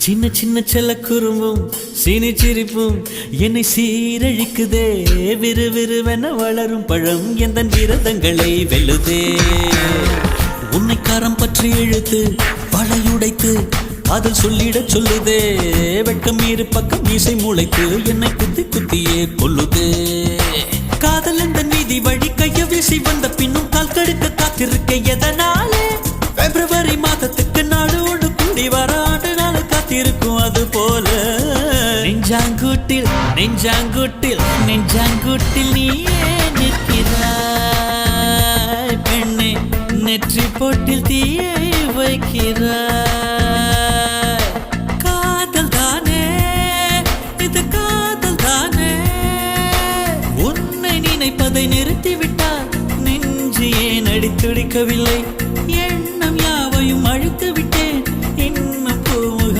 சின்ன சின்ன செல்ல குறும்பும் சீனி சிரிப்பும் என்னை சீரழிக்குதே. விறு விறுவென வளரும் பழம் எந்த விரதங்களை வெல்லுதே. உன்னை கரம் பற்றி இழுத்து வளையுடைத்து அதில் சொல்லிடச் சொல்லுதே. வெட்கம் இரு பக்கம் மீசை முளைத்து என்னை குத்தி குத்தியே கொல்லுதே. நெஞ்சாங்குட்டில் நெஞ்சாங்குட்டில் நெஞ்சாங்குட்டில் நீயே நிற்கிறாய். பெண்ணே நெற்றி போட்டில் தீயை வைக்கிறாய். காதல் தானே இது காதல் தானே. உன்னை நினைப்பதை நிறுத்திவிட்டால் நெஞ்சு ஏன் அடித்துடிக்கவில்லை?